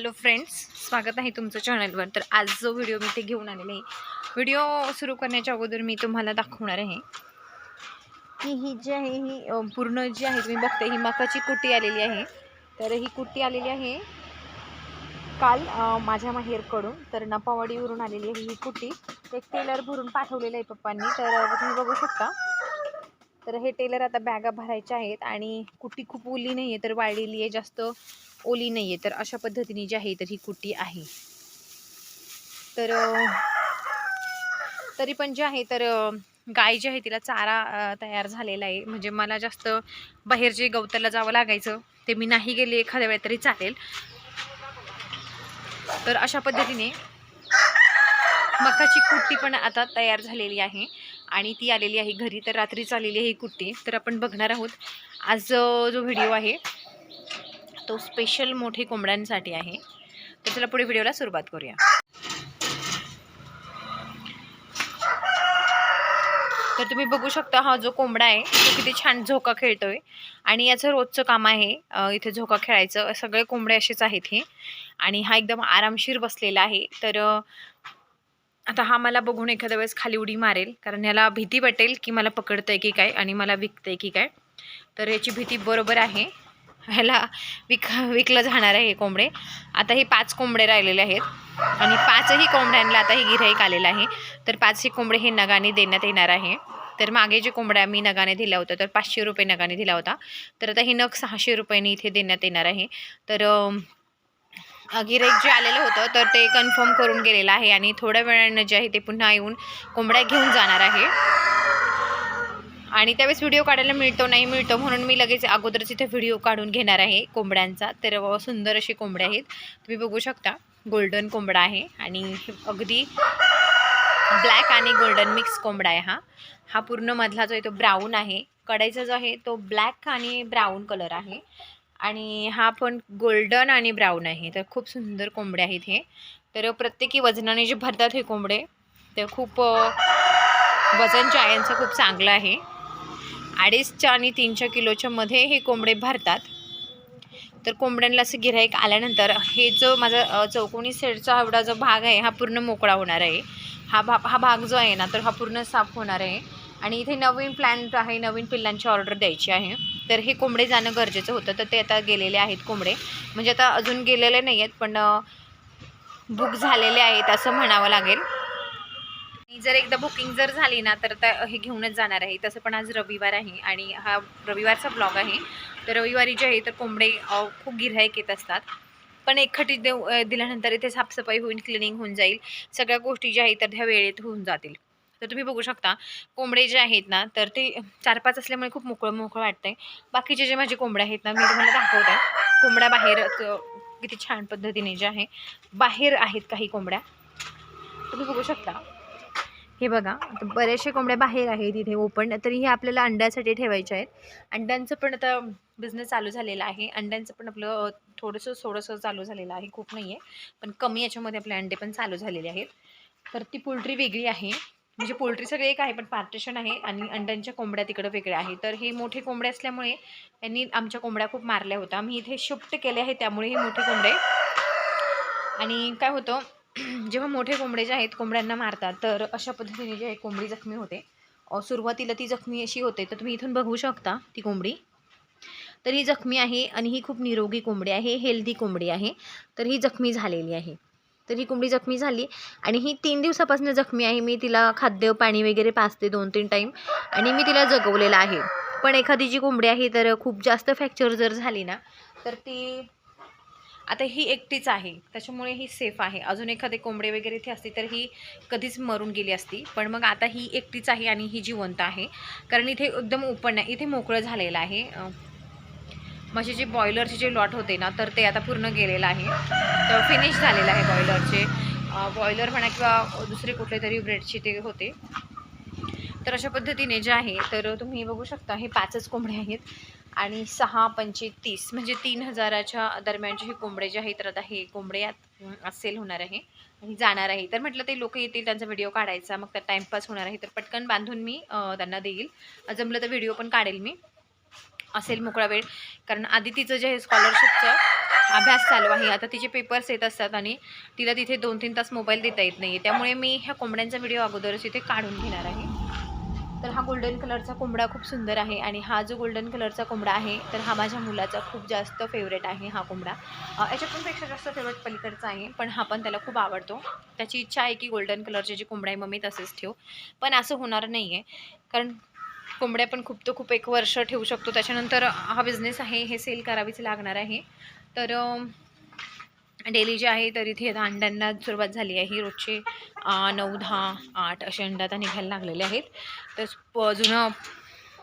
Hello friends स्वागत आहे तुमचं चॅनलवर. तर आज जो व्हिडिओ मी ते घेऊन आलेले आहे व्हिडिओ सुरू करण्याच्या अगोदर मी तुम्हाला दाखवणार आहे. की ही जी आहे ही पूर्ण जी आहे तुम्ही बघते ही मकाची कुट्टी आलेली आहे. तर ही कुट्टी आलेली आहे काल माझ्या माहेरकडून. तर नपावाडीवरून आलेली आहे ही कुट्टी एक टेलर भरून पाठवलेलं आहे पप्पांनी. तर तुम्ही बघू शकता. तर हे टेलर आता बॅगा भरायच्या आहेत आणि कुट्टी खूप ओली नाही आहे तर वाळलेली आहे जास्त. ओली नाही आहे तर अशा पद्धतीने जी आहे तर ही कुट्टी आहे. तर तरी पण जे आहे तर गाय जी आहे तिला चारा तयार झालेला आहे. म्हणजे मला जास्त बाहेर जे गवताला जावं लागायचं ते मी नाही गेले एखाद्या वेळेत तरी चालेल. तर अशा पद्धतीने मकाची कुट्टी पण आता तयार झालेली आहे. आणि ती आलेली आहे घरी. तर रात्रीच आलेली आहे ही कुट्टी. तर आपण बघणार आहोत. आज जो व्हिडिओ आहे तो स्पेशल मोठे कोंबड्यांसाठी आहे. तर चला पुढे व्हिडिओला सुरुवात करूया. तर तुम्ही बघू शकता हा जो कोंबडा आहे तो किती छान झोका खेळतोय. आणि याचं रोजचं काम आहे इथे झोका खेळायचं. सगळे कोंबडे असेच आहेत हे. आणि हा एकदम आरामशीर बसलेला आहे. तर आता हा मला बघून एखाद्या वेळेस खाली उडी मारेल. कारण याला भीती वाटेल की मला पकडतंय की काय आणि मला विकतंय की काय. तर याची भीती बरोबर आहे. ह्याला विक विकलं जाणार आहे हे कोंबडे. आता हे पाच कोंबडे राहिलेले आहेत. आणि पाचही कोंबड्यांना आता हे गिऱ्हाईक आलेलं आहे. तर पाचही कोंबडे हे नगाने देण्यात येणार आहे. तर मागे जे कोंबड्या मी नगाने दिल्या होत्या तर पाचशे रुपये नगाने दिला होता. तर आता हे नग सहाशे रुपयांनी इथे देण्यात येणार आहे. तर अं, गिऱ्हाईक जे आलेलं होतं तर ते कन्फर्म करून गेलेलं आहे. आणि थोड्या वेळानं जे आहे ते पुन्हा येऊन कोंबड्या घेऊन जाणार आहे. आणि त्यावेळेस व्हिडिओ काढायला मिळतो नाही मिळतो म्हणून मी लगेच अगोदरच इथे व्हिडिओ काढून घेणार आहे कोंबड्यांचा. तर सुंदर असे कोंबडे आहेत. तुम्ही बघू शकता गोल्डन कोंबडा आहे आणि हे अगदी ब्लॅक आणि गोल्डन मिक्स कोंबडा आहे हा. हा पूर्ण मधला जो आहे तो ब्राऊन आहे. कडाईचा जो आहे तो ब्लॅक आणि ब्राऊन कलर आहे. आणि हा पण गोल्डन आणि ब्राऊन आहे. तर खूप सुंदर कोंबडे आहेत हे. तर प्रत्येकी वजनाने जे भरतात हे कोंबडे ते खूप वजन जे आहे खूप चांगलं आहे. अडीचच्या आणि तीनच्या किलोच्या मध्ये हे कोंबडे भरतात. तर कोंबड्यांना असं गिऱ्हाईक आल्यानंतर हे जो माझा चौकोनी सेटचा एवढा जो भाग आहे हा पूर्ण मोकळा होणार आहे. हा भा हा भाग जो आहे ना तर हा पूर्ण साफ होणार आहे. आणि इथे नवीन प्लॅन आहे नवीन पिल्लांची ऑर्डर द्यायची आहे. तर हे कोंबडे जाणं गरजेचं होतं. तर ते आता गेलेले आहेत कोंबडे. म्हणजे आता अजून गेलेले नाही आहेत पण बुक झालेले आहेत असं म्हणावं लागेल. जर एकदा बुकिंग जर झाली ना तर हे घेऊनच जाणार आहे. तसं पण आज रविवार आहे आणि हा रविवारचा ब्लॉग आहे. तर रविवारी जे आहे तर कोंबडे खूप गिऱ्हाईक येत असतात. पण एकखटी देऊ दिल्यानंतर इथे साफसफाई होईल क्लिनिंग होऊन जाईल. सगळ्या गोष्टी ज्या आहेत तर त्या वेळेत होऊन जातील. तर तुम्ही बघू शकता कोंबडे जे आहेत ना तर ते चार पाच असल्यामुळे खूप मोकळं मोकळं वाटतंय. बाकीचे जे माझे कोंबडे आहेत ना मी तुम्हाला दाखवते. कोंबड्या बाहेर किती छान पद्धतीने जे आहे बाहेर आहेत काही कोंबड्या. तुम्ही बघू शकता. हे बघा आता बरेचसे कोंबड्या बाहेर आहेत इथे ओपन तरी हे आपल्याला अंड्यासाठी ठेवायचे आहेत. अंड्यांचं पण आता बिझनेस चालू झालेला आहे. अंड्यांचं पण आपलं थोडंसं थोडंसं चालू झालेलं आहे. खूप नाही आहे पण कमी याच्यामध्ये आपले अंडे पण चालू झालेले आहेत. तर ती पोल्ट्री वेगळी आहे. म्हणजे पोल्ट्री सगळे एक आहे पण पार्टिशन आहे आणि अंड्यांच्या कोंबड्या तिकडं वेगळ्या आहे तर हे मोठे कोंबडे असल्यामुळे यांनी आमच्या कोंबड्या खूप मारल्या होत्या. आम्ही इथे शिफ्ट केले आहे त्यामुळे हे मोठे कोंबडे. आणि काय होतं जेव्हा मोठे कोंबडे जे आहेत कोंबड्यांना मारतात तर अशा पद्धतीने जे आहे कोंबडी जखमी होते. सुरुवातीला ती जखमी अशी होते तर तुम्ही इथून बघू शकता ती कोंबडी. तर ही जखमी आहे आणि ही खूप निरोगी कोंबडी आहे हेल्दी कोंबडी आहे. तर ही जखमी झालेली आहे. तर ही कोंबडी जखमी झाली आणि ही तीन दिवसापासून जखमी आहे. मी तिला खाद्य पाणी वगैरे पाचते दोन तीन टाईम आणि मी तिला जगवलेलं आहे. पण एखादी जी कोंबडी आहे तर खूप जास्त फ्रॅक्चर जर झाली ना तर ती आता ही एकटीच आहे त्याच्यामुळे ही सेफ आहे. अजून एखादे कोंबडे वगैरे इथे असते तर ही कधीच मरून गेली असती. पण मग आता ही एकटीच आहे आणि ही जिवंत आहे. कारण इथे एकदम ओपन आहे. इथे मोकळं झालेलं आहे. म्हणजे माझे जे बॉयलरचे जे लॉट होते ना तर ते आता पूर्ण गेलेलं आहे. तर फिनिश झालेलं आहे बॉयलरचे बॉयलर म्हणा किंवा दुसरे कुठले तरी ब्रेडचे ते होते. तर अशा पद्धतीने जे आहे तर तुम्ही बघू शकता हे पाचच कोंबडे आहेत. आणि सहा पंचे तीस म्हणजे तीन हजाराच्या दरम्यानचे हे कोंबडे जे आहेत तर आता हे कोंबडे असेल सेल होणार आहे आणि जाणार आहे. तर म्हटलं ते लोक येतील त्यांचा व्हिडिओ काढायचा मग त्या टाईमपास होणार आहे. तर पटकन बांधून मी त्यांना देईल. जमलं तर व्हिडिओ पण काढेल मी. असेल मोकळा वेळ. कारण आधी तिचं जे आहे स्कॉलरशिपचं अभ्यास चालू आहे आता तिचे पेपर्स येत असतात आणि तिला तिथे दोन तीन तास मोबाईल देता येत नाही आहे त्यामुळे मी ह्या कोंबड्यांचा व्हिडिओ अगोदरच इथे काढून घेणार आहे. तर हा गोल्डन कलरचा कोंबडा खूप सुंदर आहे आणि हा जो गोल्डन कलरचा कोंबडा आहे तर हा माझ्या मुलाचा खूप जास्त फेवरेट आहे हा कोंबडा. याच्यातूनपेक्षा जास्त फेवरेट पलीकडचा आहे पण हा पण त्याला खूप आवडतो. त्याची इच्छा आहे की गोल्डन कलरचे जे कोंबडा आहे मग मी तसेच ठेव. पण असं होणार नाही आहे कारण कोंबड्या पण खूप तो खूप एक वर्ष ठेवू शकतो. त्याच्यानंतर हा बिझनेस आहे हे सेल करावीच लागणार आहे. तर डेली जे आहे तर इथे आता अंड्यांना सुरुवात झाली आहे. ही रोजचे नऊ दहा आठ असे अंडे आता निघायला लागलेले आहेत. तर प- जुनं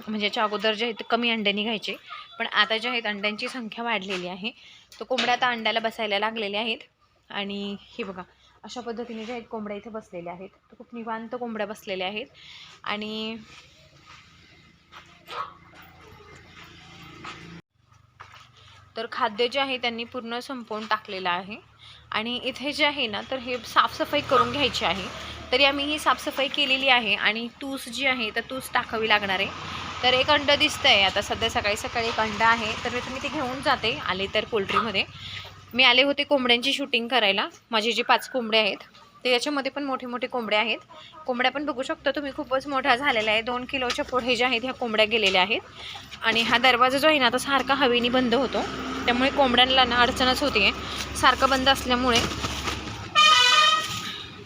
म्हणजे याच्या अगोदर जे आहेत ते कमी अंडे निघायचे. पण आता जे आहेत अंड्यांची संख्या वाढलेली आहे. तर कोंबड्या आता अंड्याला बसायला लागलेल्या आहेत. आणि हे बघा अशा पद्धतीने जे आहेत कोंबड्या इथे बसलेल्या आहेत. तर खूप निवांत कोंबड्या बसलेल्या आहेत. आणि तर खाद्य जे आहे त्यांनी पूर्ण संपवून टाकलेलं आहे. आणि इथे जे आहे ना तर हे साफसफाई करून घ्यायची आहे. तरी आम्ही ही साफसफाई केलेली आहे आणि तूस जी आहे तर तूस टाकावी लागणार आहे. तर एक अंडं दिसतं आहे आता सध्या सकाळी सकाळी एक अंडं आहे. तर मी मी ते घेऊन जाते. आले तर पोल्ट्रीमध्ये. मी आले होते कोंबड्यांची शूटिंग करायला. माझे जे पाच कोंबडे आहेत तर याच्यामध्ये पण मोठे मोठे कोंबड्या आहेत. कोंबड्या पण बघू शकता तुम्ही खूपच मोठ्या झालेल्या आहे. दोन किलोच्या पुढे ज्या आहेत ह्या कोंबड्या गेलेल्या आहेत. आणि हा दरवाजा जो आहे ना आता सारखा हवेने बंद होतो. त्यामुळे कोंबड्यांना ना अडचणच होती. आहे सारखं बंद असल्यामुळे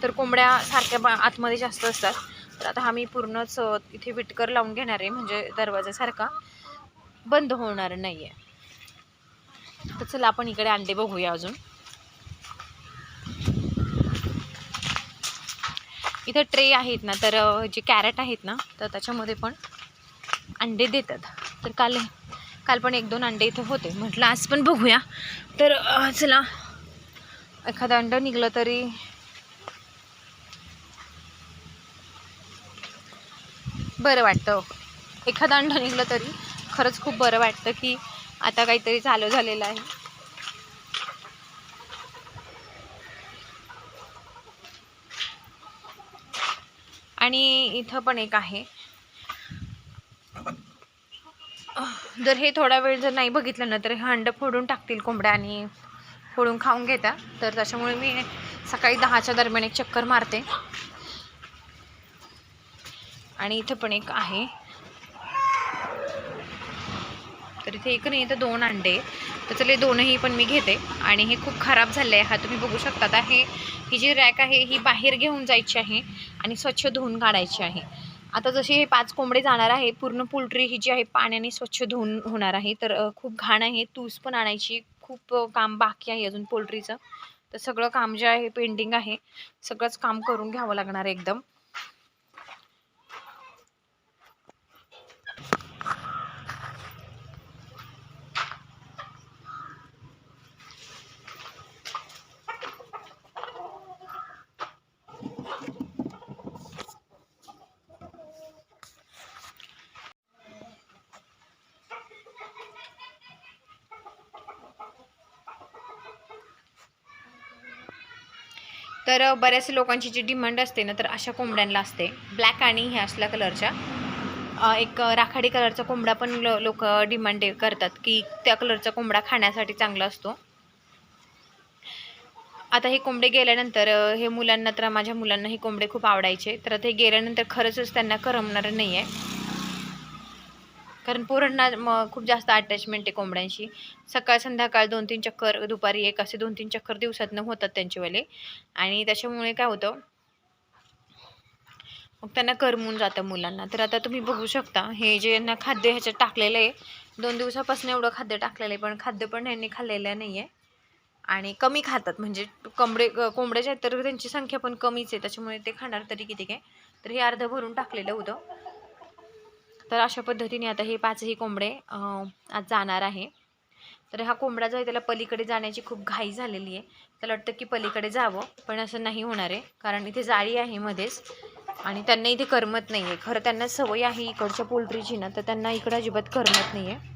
तर कोंबड्या सारख्या बा आतमध्ये जास्त असतात. तर आता हा मी पूर्णच इथे विटकर लावून घेणार आहे. म्हणजे दरवाजासारखा बंद होणार नाही आहे तर चला आपण इकडे अंडे बघूया अजून. इथं ट्रे आहेत ना तर जे कॅरेट आहेत ना तर त्याच्यामध्ये पण अंडे देतात. तर काल काल पण एक दोन अंडे इथं होते. म्हटलं आज पण बघूया. तर चला. एखादं अंडं निघलं तरी बरं वाटतं. एखादं अंडं निघलं तरी खरंच खूप बरं वाटतं की आता काहीतरी चालू झालेलं आहे. आणि इथं पण एक आहे. जर हे थोडा वेळ जर नाही बघितलं ना तर हे अंडं फोडून टाकतील कोंबड्या आणि फोडून खाऊन घेता तर त्याच्यामुळे मी सकाळी दहाच्या दरम्यान एक चक्कर मारते. आणि इथं पण एक आहे. तर इथे एक नाही तर दोन अंडे तर चले दोनही पण मी घेते. आणि हे खूप खराब झालं आहे हा तुम्ही बघू शकता. आता हे ही जी रॅक आहे ही बाहेर घेऊन जायची आहे आणि स्वच्छ धुवून काढायची आहे. आता जशी हे पाच कोंबडे जाणार आहे पूर्ण पोल्ट्री ही जी आहे पाण्याने स्वच्छ धुवून होणार आहे. तर खूप घाण आहे. तूस पण आणायची. खूप काम बाकी आहे अजून पोल्ट्रीचं. तर सगळं काम जे आहे पेंडिंग आहे. सगळंच काम करून घ्यावं लागणार आहे एकदम. तर बऱ्याचशा बऱ्याच लोकांची जी डिमांड असते ना तर अशा कोंबड्यांना असते. ब्लॅक आणि ह्या असल्या कलरच्या. एक राखाडी कलरचा कोंबडा पण लोक डिमांड करतात की त्या कलरचा कोंबडा खाण्यासाठी चांगला असतो. आता हे कोंबडे गेल्यानंतर हे मुलांना तर माझ्या मुलांना हे कोंबडे खूप आवडायचे. तर आता हे गेल्यानंतर खरंचच त्यांना करमणार नाही आहे कारण पोरांना मग खूप जास्त अटॅचमेंट आहे कोंबड्यांशी. सकाळ संध्याकाळ दोन तीन चक्कर दुपारी एक असे दोन तीन चक्कर दिवसातनं होतात त्यांचेवाले. आणि त्याच्यामुळे काय होतं मग त्यांना करमून जातं मुलांना. तर आता तुम्ही बघू शकता हे जे यांना खाद्य ह्याच्यात टाकलेलं आहे दोन दिवसापासून एवढं खाद्य टाकलेलं आहे पण खाद्य पण यांनी खाल्लेलं नाही आहे. आणि कमी खातात म्हणजे कोंबडे कोंबड्याच्या तर त्यांची संख्या पण कमीच आहे त्याच्यामुळे ते खाणार तरी किती काय. तर हे अर्धं भरून टाकलेलं होतं. तर अशा पद्धतीने आता हे पाचही कोंबडे आज जाणार आहे. तर हा कोंबडा जो आहे त्याला पलीकडे जाण्याची खूप घाई झालेली आहे. त्याला वाटतं की पलीकडे जावं पण असं नाही होणार आहे. कारण इथे जाळी आहे मध्येच आणि त्यांना इथे करमत नाही आहे. खरं त्यांना सवय आहे इकडच्या पोल्ट्रीची ना तर त्यांना इकडं अजिबात करमत नाही आहे.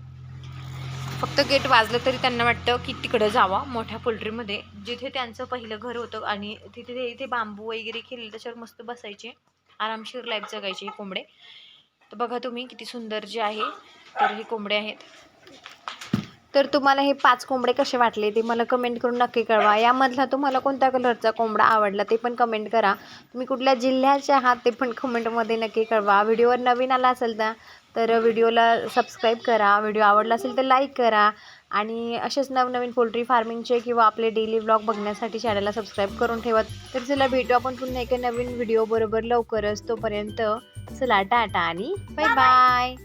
फक्त गेट वाजलं तरी त्यांना वाटतं की तिकडं जावा मोठ्या पोल्ट्रीमध्ये. जिथे त्यांचं पहिलं घर होतं आणि तिथे ते इथे बांबू वगैरे केले त्याच्यावर मस्त बसायचे. आरामशीर लाईफ जगायचे हे कोंबडे. तर बघा तुम्ही किती सुंदर जे आहे तर हे कोंबडे आहेत. तर तुम्हाला हे पाच कोंबडे कसे वाटले ते मला कमेंट करून नक्की कळवा. यामधला तुम्हाला कोणत्या कलरचा कोंबडा आवडला ते पण कमेंट करा. तुम्ही कुठल्या जिल्ह्याचे आहात ते पण कमेंटमध्ये नक्की कळवा. व्हिडिओवर नवीन आला असेल तर तर व्हिडिओला सबस्क्राईब करा. व्हिडिओ आवडला असेल तर लाईक करा. आणि असेच नवनवीन पोल्ट्री फार्मिंगचे किंवा आपले डेली ब्लॉग बघण्यासाठी चॅनलला सबस्क्राईब करून ठेवा. तर चला भेटू आपण पुन्हा एका नवीन व्हिडिओ बरोबर लवकरच. तोपर्यंत चला टाटा आणि बाय बाय